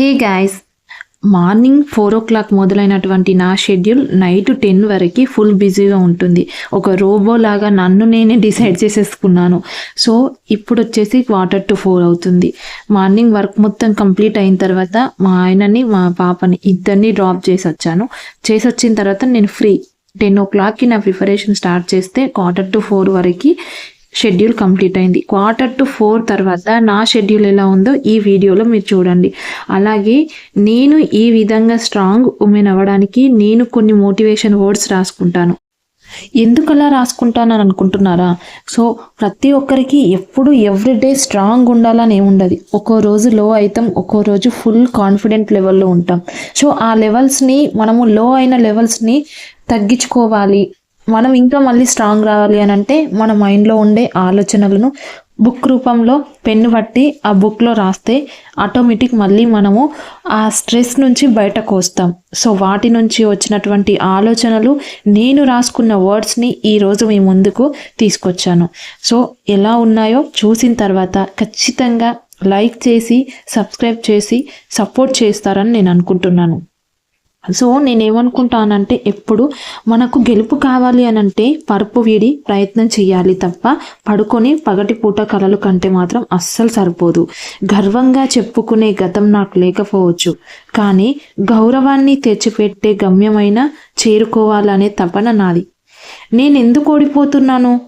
Hey guys morning four o'clock మొదలైనటువంటి నా schedule night ten వరకు ఫుల్ బిజీగా ఉంటుంది. ఒక రోబో లాగా నన్ను నేనే డిసైడ్ చేసేసుకున్నాను. సో ఇప్పుడు వచ్చేసి క్వార్టర్ టు ఫోర్ అవుతుంది. మార్నింగ్ వర్క్ మొత్తం కంప్లీట్ అయిన తర్వాత మా ఆయనని మా పాపని ఇద్దరిని డ్రాప్ చేసి వచ్చాను. చేసి వచ్చిన తర్వాత నేను ఫ్రీ. టెన్ ఓ క్లాక్కి నా ప్రిపరేషన్ స్టార్ట్ చేస్తే క్వార్టర్ టు ఫోర్ వరకు షెడ్యూల్ కంప్లీట్ అయింది. క్వార్టర్ టు ఫోర్ తర్వాత నా షెడ్యూల్ ఎలా ఉందో ఈ వీడియోలో మీరు చూడండి. అలాగే నేను ఈ విధంగా స్ట్రాంగ్ ఉమెన్ అవ్వడానికి నేను కొన్ని మోటివేషన్ వర్డ్స్ రాసుకుంటాను. ఎందుకలా రాసుకుంటాను రాసుకుంటానని అనుకుంటున్నారా? సో ప్రతి ఒక్కరికి ఎప్పుడు ఎవ్రీడే స్ట్రాంగ్ ఉండాలని ఏముండదు ఒక్కో రోజు లో అవుతాం ఒక్కో రోజు ఫుల్ కాన్ఫిడెంట్ లెవెల్లో ఉంటాం. సో ఆ లెవెల్స్ని మనము లో అయిన లెవెల్స్ని తగ్గించుకోవాలి. మనం ఇంకా మళ్ళీ స్ట్రాంగ్ రావాలి అని అంటే మన మైండ్లో ఉండే ఆలోచనలను బుక్ రూపంలో పెన్ను పట్టి ఆ బుక్లో రాస్తే ఆటోమేటిక్ మళ్ళీ మనము ఆ స్ట్రెస్ నుంచి బయటకు వస్తాం. సో వాటి నుంచి వచ్చినటువంటి ఆలోచనలు నేను రాసుకున్న వర్డ్స్ని ఈరోజు మీ ముందుకు తీసుకొచ్చాను. సో ఎలా ఉన్నాయో చూసిన తర్వాత ఖచ్చితంగా లైక్ చేసి సబ్స్క్రైబ్ చేసి సపోర్ట్ చేస్తారని నేను అనుకుంటున్నాను. సో నేనేమనుకుంటానంటే ఎప్పుడు మనకు గెలుపు కావాలి అని అంటే పరుపు వీడి ప్రయత్నం చేయాలి తప్ప పడుకొని పగటి పూట కలలు కంటే మాత్రం అస్సలు సరిపోదు. గర్వంగా చెప్పుకునే గతం నాకు లేకపోవచ్చు. కానీ గౌరవాన్ని తెచ్చిపెట్టే గమ్యమైన చేరుకోవాలనే తపన నాది. నేను ఎందుకు ఓడిపోతున్నాను?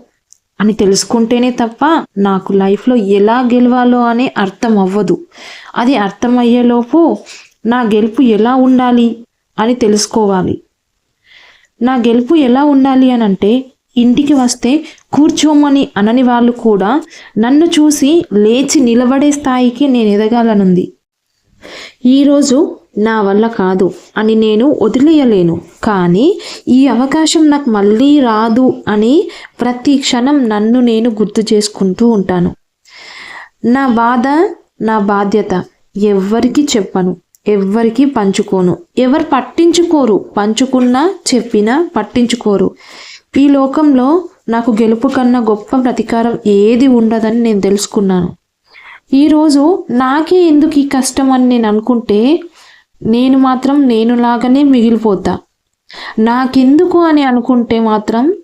అని తెలుసుకుంటేనే తప్ప నాకు లైఫ్లో ఎలా గెలవాలో అనే అర్థం అవ్వదు. అది అర్థమయ్యేలోపు నా గెలుపు ఎలా ఉండాలి? అని తెలుసుకోవాలి. నా గెలుపు ఎలా ఉండాలి అని అంటే ఇంటికి వస్తే కూర్చోమని అనని వాళ్ళు కూడా నన్ను చూసి లేచి నిలబడే స్థాయికి నేను ఎదగాలనుంది. ఈరోజు నా వల్ల కాదు అని నేను వదిలేయలేను. కానీ ఈ అవకాశం నాకు మళ్ళీ రాదు అని ప్రతి క్షణం నన్ను నేను గుర్తు చేసుకుంటూ ఉంటాను. నా బాధ నా బాధ్యత ఎవ్వరికి చెప్పను. ఎవ్వరికీ పంచుకోను. ఎవరు పట్టించుకోరు. పంచుకున్నా చెప్పినా పట్టించుకోరు. ఈ లోకంలో నాకు గెలుపు కన్నా గొప్ప ప్రతీకారం ఏది ఉండదని నేను తెలుసుకున్నాను. ఈరోజు నాకే ఎందుకు ఈ కష్టం అని నేను అనుకుంటే నేను మాత్రం నేనులాగానే మిగిలిపోతా. నాకెందుకు అని అనుకుంటే మాత్రం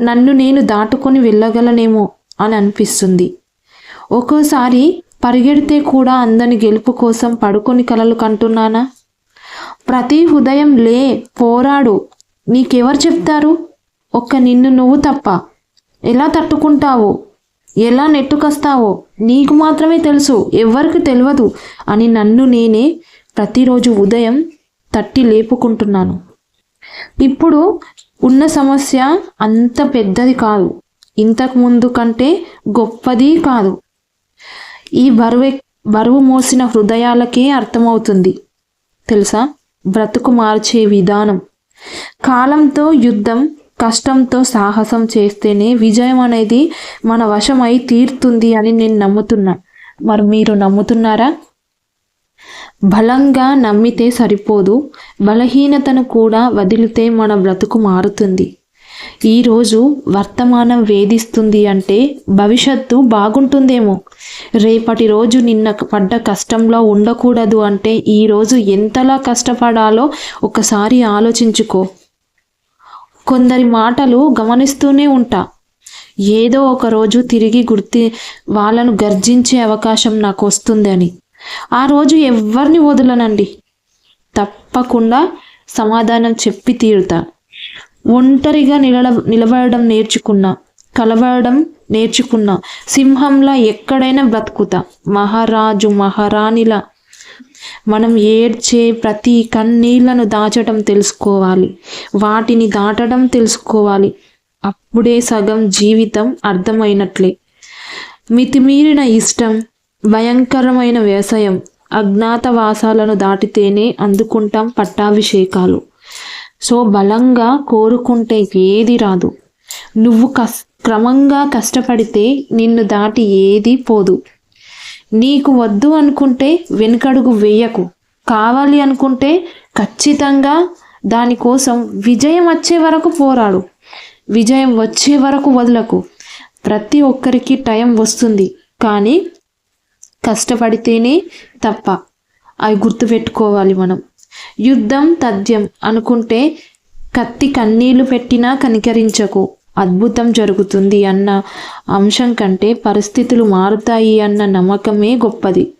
నన్ను నేను దాటుకొని వెళ్ళగలనేమో అని అనిపిస్తుంది. ఒక్కోసారి పరిగెడితే కూడా అందని గెలుపు కోసం పడుకొని కలలు కంటున్నానా? ప్రతి ఉదయం లే పోరాడు. నీకెవరు చెప్తారు? ఒక్క నిన్ను నువ్వు తప్ప. ఎలా తట్టుకుంటావో? ఎలా నెట్టుకొస్తావో నీకు మాత్రమే తెలుసు ఎవరికి తెలియదు అని నన్ను నేనే ప్రతిరోజు ఉదయం తట్టి లేపుకుంటున్నాను. ఇప్పుడు ఉన్న సమస్య అంత పెద్దది కాదు. ఇంతకు ముందు కంటే గొప్పది కాదు. ఈ బరువు బరువు మోసిన హృదయాలకే అర్థమవుతుంది. తెలుసా? బ్రతుకు మార్చే విధానం. కాలంతో యుద్ధం కష్టంతో సాహసం చేస్తేనే విజయం అనేది మన వశమై తీరుతుంది అని నేను నమ్ముతున్నా. మరి మీరు నమ్ముతున్నారా? బలంగా నమ్మితే సరిపోదు. బలహీనతను కూడా వదిలితే మన బ్రతుకు మారుతుంది. ఈరోజు వర్తమానం వేధిస్తుంది అంటే భవిష్యత్తు బాగుంటుందేమో. రేపటి రోజు నిన్న పడ్డ కష్టంలో ఉండకూడదు అంటే ఈరోజు ఎంతలా కష్టపడాలో ఒకసారి ఆలోచించుకో. కొందరి మాటలు గమనిస్తూనే ఉంటా. ఏదో ఒక రోజు తిరిగి గుర్తి వాళ్ళను గర్జించే అవకాశం నాకు వస్తుందని. ఆ రోజు ఎవరిని వదలనండి. తప్పకుండా సమాధానం చెప్పి తీరుతా. ఒంటరిగా నిలడ నిలబడడం నేర్చుకున్నా కలవడం నేర్చుకున్నా సింహంలా ఎక్కడైనా బ్రతుకుతా. మహారాజు మహారాణిలా మనం ఏడ్చే ప్రతి కన్నీళ్ళను దాచడం తెలుసుకోవాలి. వాటిని దాటడం తెలుసుకోవాలి. అప్పుడే సగం జీవితం అర్థమైనట్లే. మితిమీరిన ఇష్టం భయంకరమైన వ్యవసాయం అజ్ఞాతవాసాలను దాటితేనే అందుకుంటాం పట్టాభిషేకాలు. సో బలంగా కోరుకుంటే ఏది రాదు. నువ్వు కస్ క్రమంగా కష్టపడితే నిన్ను దాటి ఏది పోదు. నీకు వద్దు అనుకుంటే వెనుకడుగు వేయకు. కావాలి అనుకుంటే ఖచ్చితంగా దానికోసం విజయం వచ్చే వరకు పోరాడు. విజయం వచ్చే వరకు వదలకు. ప్రతి ఒక్కరికి టైం వస్తుంది. కానీ కష్టపడితేనే తప్ప. అవి గుర్తుపెట్టుకోవాలి మనం. యుద్ధం తథ్యం అనుకుంటే కత్తి కన్నీళ్ళు పెట్టినా కనికరించకు. అద్భుతం జరుగుతుంది అన్న అంశం కంటే పరిస్థితులు మారుతాయి అన్న నమ్మకమే గొప్పది.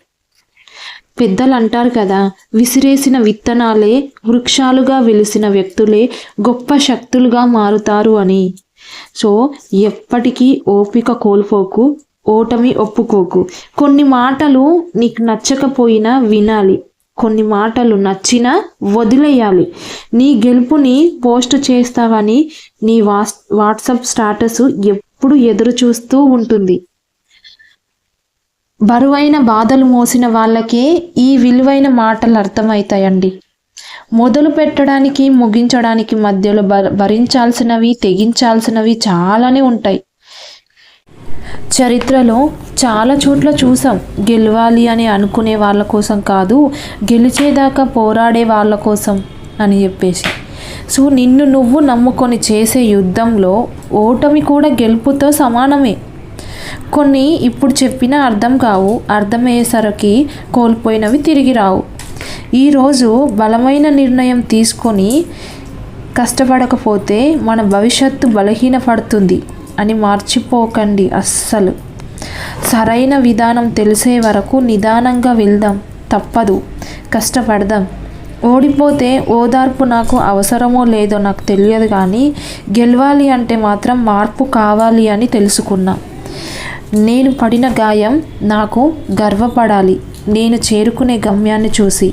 పెద్దలు అంటారు కదా విసిరేసిన విత్తనాలే వృక్షాలుగా వెలిసిన వ్యక్తులే గొప్ప శక్తులుగా మారుతారు అని. సో ఎప్పటికీ ఓపిక కోల్పోకు ఓటమి ఒప్పుకోకు. కొన్ని మాటలు నీకు నచ్చకపోయినా వినాలి. కొన్ని మాటలు నచ్చినా వదిలేయాలి. నీ గెలుపుని పోస్ట్ చేస్తావని నీ వాస్ వాట్సాప్ స్టాటస్ ఎప్పుడు ఎదురు చూస్తూ ఉంటుంది. బరువైన బాధలు మోసిన వాళ్ళకే ఈ విలువైన మాటలు అర్థమవుతాయండి. మొదలు పెట్టడానికి ముగించడానికి మధ్యలో భరించాల్సినవి తెగించాల్సినవి చాలానే ఉంటాయి. చరిత్రలో చాలా చోట్ల చూసాం. గెలవాలి అని అనుకునే వాళ్ళ కోసం కాదు గెలిచేదాకా పోరాడే వాళ్ళ కోసం అని చెప్పేసి. సో నిన్ను నువ్వు నమ్ముకొని చేసే యుద్ధంలో ఓటమి కూడా గెలుపుతో సమానమే. కొన్ని ఇప్పుడు చెప్పినా అర్థం కావు అర్థమయ్యేసరికి కోల్పోయినవి తిరిగి రావు. ఈరోజు బలమైన నిర్ణయం తీసుకొని కష్టపడకపోతే మన భవిష్యత్తు బలహీనపడుతుంది. అని మార్చిపోకండి అస్సలు. సరైన విధానం తెలిసే వరకు నిదానంగా వెళ్దాం. తప్పదు. కష్టపడదాం. ఓడిపోతే ఓదార్పు నాకు అవసరమో లేదో నాకు తెలియదు కానీ గెలవాలి అంటే మాత్రం మార్పు కావాలి అని తెలుసుకున్నా. నేను పడిన గాయం నాకు గర్వపడాలి. నేను చేరుకునే గమ్యాన్ని చూసి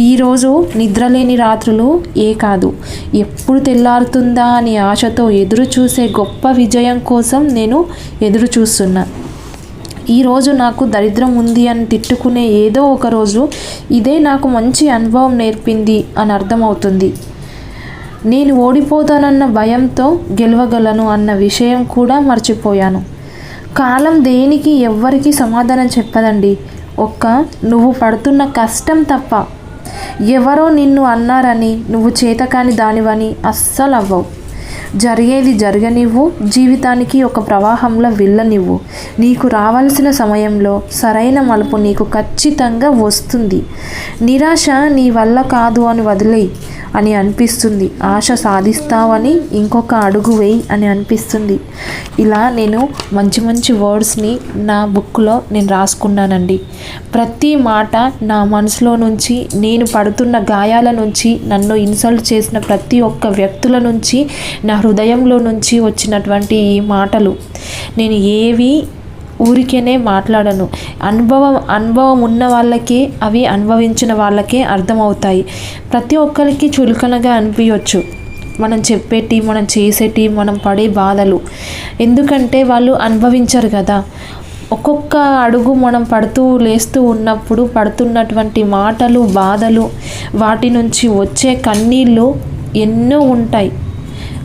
ఈరోజు నిద్రలేని రాత్రులు ఏ కాదు. ఎప్పుడు తెల్లారుతుందా అని ఆశతో ఎదురు చూసే గొప్ప విజయం కోసం నేను ఎదురు చూస్తున్నా. ఈరోజు నాకు దరిద్రం ఉంది అని తిట్టుకునే ఏదో ఒక రోజు ఇదే నాకు మంచి అనుభవం నేర్పింది అని అర్థమవుతుంది. నేను ఓడిపోతానన్న భయంతో గెలవగలను అన్న విషయం కూడా మర్చిపోయాను. కాలం దేనికి ఎవ్వరికీ సమాధానం చెప్పదండి. ఒక్క నువ్వు పడుతున్న కష్టం తప్ప ఎవరో నిన్ను అన్నారని నువ్వు చేతకాని దానివని అస్సలు అవ్వవు జరిగేది జరగనివ్వు. జీవితానికి ఒక ప్రవాహంలో వెళ్ళనివ్వు. నీకు రావాల్సిన సమయంలో సరైన మలుపు నీకు ఖచ్చితంగా వస్తుంది. నిరాశ నీ వల్ల కాదు అని వదిలేయి అని అనిపిస్తుంది. ఆశ సాధిస్తావని ఇంకొక అడుగు వేయి అని అనిపిస్తుంది. ఇలా నేను మంచి మంచి వర్డ్స్ని నా బుక్లో నేను రాసుకున్నానండి. ప్రతి మాట నా మనసులో నుంచి నేను పడుతున్న గాయాల నుంచి నన్ను ఇన్సల్ట్ చేసిన ప్రతి ఒక్క వ్యక్తుల నుంచి నా హృదయంలో నుంచి వచ్చినటువంటి ఈ మాటలు నేను ఏవి ఊరికేనే మాట్లాడను. అనుభవం అనుభవం ఉన్న వాళ్ళకే అవి అనుభవించిన వాళ్ళకే అర్థమవుతాయి. ప్రతి ఒక్కరికి చులకనగా అనిపించవచ్చు మనం చెప్పేటి మనం చేసేటి మనం పడే బాధలు. ఎందుకంటే వాళ్ళు అనుభవించరు కదా. ఒక్కొక్క అడుగు మనం పడుతూ లేస్తూ ఉన్నప్పుడు పడుతున్నటువంటి మాటలు బాధలు వాటి నుంచి వచ్చే కన్నీళ్ళు ఎన్నో ఉంటాయి.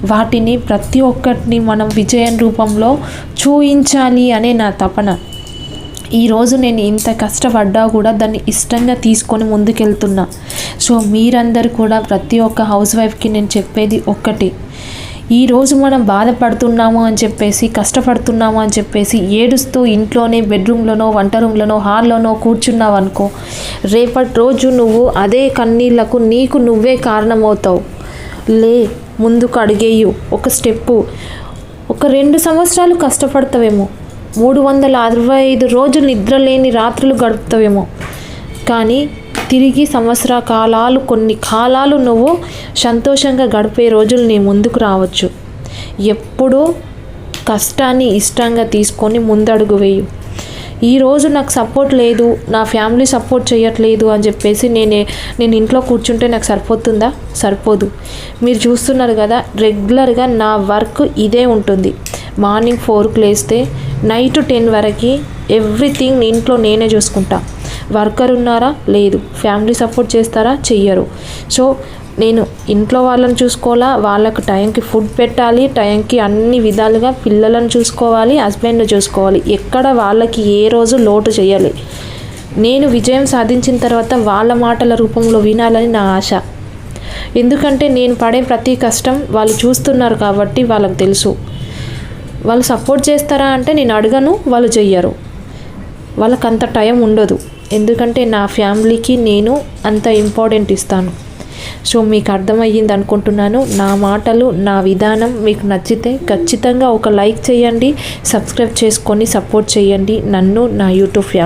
వాటిని ప్రతి ఒక్కటిని మనం విజయం రూపంలో చూయించాలి అనే నా తపన. ఈరోజు నేను ఇంత కష్టపడ్డా కూడా దాన్ని ఇష్టంగా తీసుకొని ముందుకెళ్తున్నా. సో మీరందరూ కూడా ప్రతి ఒక్క హౌస్ వైఫ్కి నేను చెప్పేది ఒక్కటి. ఈరోజు మనం బాధపడుతున్నాము అని చెప్పేసి కష్టపడుతున్నాము అని చెప్పేసి ఏడుస్తూ ఇంట్లోనే బెడ్రూమ్లోనో వంట రూమ్లోనో హాల్లోనో కూర్చున్నావు అనుకో రేపటి రోజు నువ్వు అదే కన్నీళ్ళకు నీకు నువ్వే కారణమవుతావు. లే ముందుకు అడిగేయు. ఒక స్టెప్పు. ఒక రెండు సంవత్సరాలు కష్టపడతావేమో. మూడు వందల అరవై ఐదు రోజులు నిద్రలేని రాత్రులు గడుపుతావేమో. కానీ తిరిగి సంవత్సర కాలాలు కొన్ని కాలాలు నువ్వు సంతోషంగా గడిపే రోజులు నీ ముందుకు రావచ్చు. ఎప్పుడూ కష్టాన్ని ఇష్టంగా తీసుకొని ముందడుగు వేయు. ఈరోజు నాకు సపోర్ట్ లేదు నా ఫ్యామిలీ సపోర్ట్ చేయట్లేదు అని చెప్పేసి నేనే నేను ఇంట్లో కూర్చుంటే నాకు సరిపోతుందా? సరిపోదు. మీరు చూస్తున్నారు కదా రెగ్యులర్గా నా వర్క్ ఇదే ఉంటుంది. మార్నింగ్ ఫోర్కి లేస్తే నైట్ టెన్ వరకు ఎవ్రీథింగ్ ఇంట్లో నేనే చూసుకుంటా. వర్కర్ ఉన్నారా? లేదు. ఫ్యామిలీ సపోర్ట్ చేస్తారా? చెయ్యరు. సో నేను ఇంట్లో వాళ్ళని చూసుకోవాలా? వాళ్ళకు టైంకి ఫుడ్ పెట్టాలి టైంకి అన్ని విధాలుగా పిల్లలను చూసుకోవాలి హస్బెండ్ని చూసుకోవాలి. ఎక్కడ వాళ్ళకి ఏ రోజు లోటు చేయాలి? నేను విజయం సాధించిన తర్వాత వాళ్ళ మాటల రూపంలో వినాలని నా ఆశ. ఎందుకంటే నేను పడే ప్రతి కష్టం వాళ్ళు చూస్తున్నారు కాబట్టి వాళ్ళకు తెలుసు. వాళ్ళు సపోర్ట్ చేస్తారా అంటే నేను అడగను వాళ్ళు చెయ్యరు. వాళ్ళకంత అంత టైం ఉండదు. ఎందుకంటే నా ఫ్యామిలీకి నేను అంత ఇంపార్టెంట్ ఇస్తాను. సో మీకు అర్థమయ్యింది అనుకుంటున్నాను. నా మాటలు నా విధానం మీకు నచ్చితే ఖచ్చితంగా ఒక లైక్ చేయండి సబ్స్క్రైబ్ చేసుకొని సపోర్ట్ చేయండి. నన్ను నా యూట్యూబ్ ఫ్యామిలీ